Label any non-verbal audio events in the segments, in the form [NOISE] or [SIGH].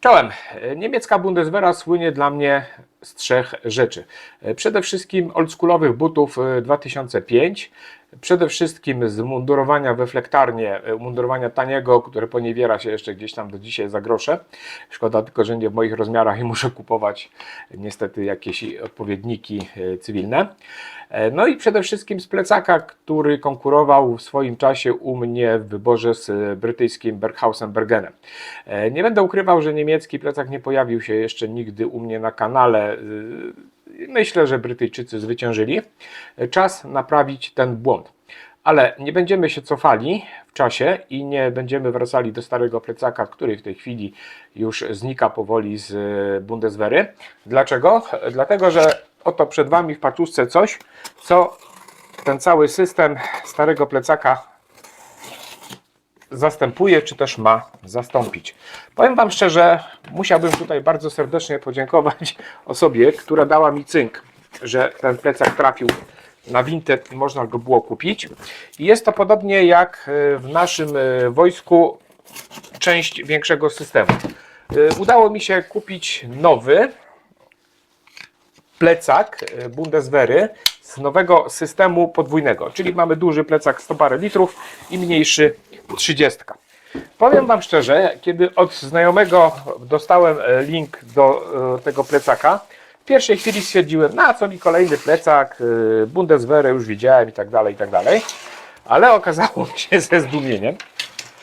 Czołem. Niemiecka Bundeswehra słynie dla mnie z trzech rzeczy. Przede wszystkim oldschoolowych butów e, 2005, przede wszystkim z mundurowania we flektarnie, e, mundurowania taniego, które poniewiera się jeszcze gdzieś tam do dzisiaj za grosze. Szkoda tylko, że nie w moich rozmiarach i [LAUGHS] muszę kupować niestety jakieś odpowiedniki e, cywilne. E, No i przede wszystkim z plecaka, który konkurował w swoim czasie u mnie w wyborze z e, brytyjskim Berghausen Bergenem. E, Nie będę ukrywał, że niemiecki plecak nie pojawił się jeszcze nigdy u mnie na kanale. Y, Myślę, że Brytyjczycy zwyciężyli. Czas naprawić ten błąd. Ale nie będziemy się cofali w czasie i nie będziemy wracali do starego plecaka, który w tej chwili już znika powoli z e, Bundeswehry. Dlaczego? Dlatego, że oto przed Wami w paczuszce coś, co ten cały system starego plecaka zastępuje, czy też ma zastąpić. Powiem Wam szczerze, musiałbym tutaj bardzo serdecznie podziękować [LAUGHS] osobie, która dała mi cynk, że ten plecak trafił na Vinted i można go było kupić. I jest to podobnie jak e, w naszym e, wojsku część większego systemu. E, Udało mi się kupić nowy plecak Bundeswehry z nowego systemu podwójnego, czyli mamy duży plecak 100 parę litrów i mniejszy 30. Powiem Wam szczerze, kiedy od znajomego dostałem e, link do e, tego plecaka, w pierwszej chwili stwierdziłem, na co mi kolejny plecak, e, Bundeswehrę już widziałem i tak dalej, i tak dalej. Ale okazało mi [LAUGHS] się ze zdumieniem,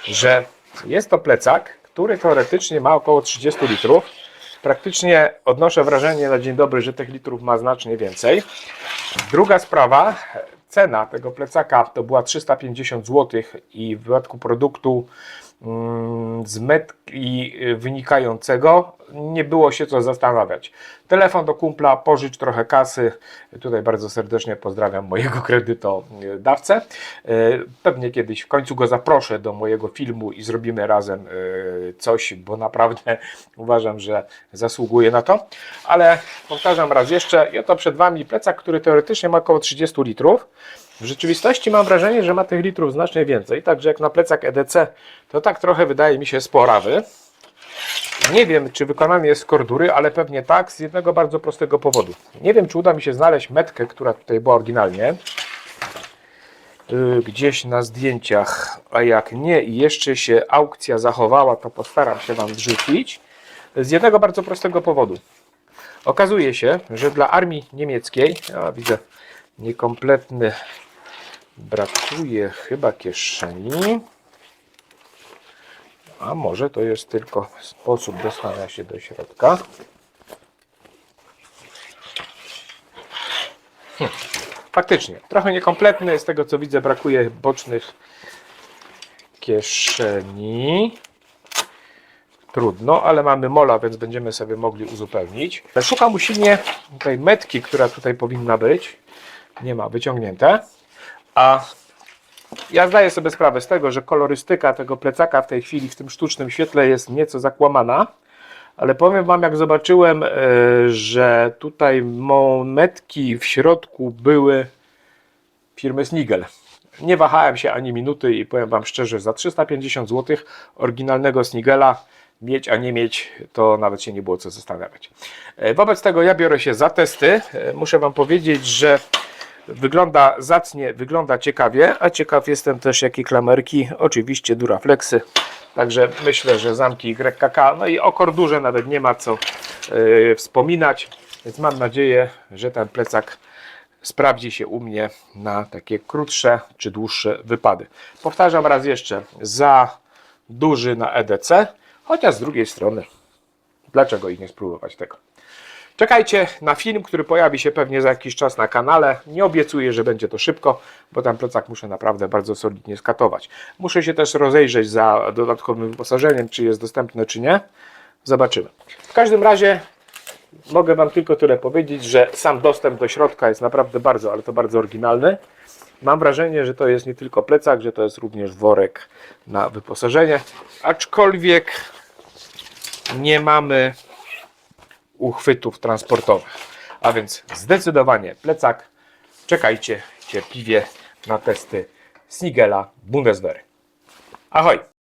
że jest to plecak, który teoretycznie ma około 30 litrów. Praktycznie odnoszę wrażenie na dzień dobry, że tych litrów ma znacznie więcej. Druga sprawa, cena tego plecaka to była 350 zł i w wypadku produktu z metki wynikającego nie było się co zastanawiać. Telefon do kumpla, pożycz trochę kasy. Tutaj bardzo serdecznie pozdrawiam mojego [LAUGHS] kredytodawcę. E, Pewnie kiedyś w końcu go zaproszę do mojego filmu i zrobimy razem e, coś, bo naprawdę [LAUGHS] uważam, że zasługuje na to. Ale powtarzam raz jeszcze, i oto przed Wami plecak, który teoretycznie ma około 30 litrów. W rzeczywistości mam wrażenie, że ma tych litrów znacznie więcej, także jak na plecak EDC, to tak trochę wydaje mi się sporawy. Nie wiem, czy wykonany jest z kordury, ale pewnie tak, z jednego bardzo prostego powodu. Nie wiem, czy uda mi się znaleźć metkę, która tutaj była oryginalnie, yy, gdzieś na zdjęciach, a jak nie i jeszcze się aukcja zachowała, to postaram się Wam wrzucić. Z jednego bardzo prostego powodu. Okazuje się, że dla armii niemieckiej, ja widzę niekompletny, brakuje chyba kieszeni. A może to jest tylko sposób dostania się do środka. Hm. Faktycznie, trochę niekompletny, z tego co widzę brakuje bocznych kieszeni. Trudno, ale mamy mola, więc będziemy sobie mogli uzupełnić. Szukam usilnie tej metki, która tutaj powinna być. Nie ma, wyciągnięte. A ja zdaję sobie sprawę z tego, że kolorystyka tego plecaka w tej chwili w tym sztucznym świetle jest nieco zakłamana, ale powiem Wam, jak zobaczyłem, e, że tutaj metki w środku były firmy Snigel. Nie wahałem się ani minuty i powiem Wam szczerze, za 350 zł oryginalnego Snigela mieć, a nie mieć, to nawet się nie było co zastanawiać. E, Wobec tego ja biorę się za testy. E, Muszę Wam powiedzieć, że Wygląda zacnie, wygląda ciekawie, a ciekaw jestem też jakie klamerki, oczywiście Duraflexy, także myślę, że zamki YKK, no i o kordurze nawet nie ma co yy, wspominać, więc mam nadzieję, że ten plecak sprawdzi się u mnie na takie krótsze czy dłuższe wypady. Powtarzam raz jeszcze, za duży na EDC, chociaż z drugiej strony, dlaczego i nie spróbować tego. Czekajcie na film, który pojawi się pewnie za jakiś czas na kanale. Nie obiecuję, że będzie to szybko, bo ten plecak muszę naprawdę bardzo solidnie skatować. Muszę się też rozejrzeć za dodatkowym wyposażeniem, czy jest dostępne, czy nie. Zobaczymy. W każdym razie mogę Wam tylko tyle powiedzieć, że sam dostęp do środka jest naprawdę bardzo, ale to bardzo oryginalny. Mam wrażenie, że to jest nie tylko plecak, że to jest również worek na wyposażenie. Aczkolwiek nie mamy uchwytów transportowych. A więc zdecydowanie plecak. Czekajcie cierpliwie na testy Snigela Bundeswehry. Ahoj!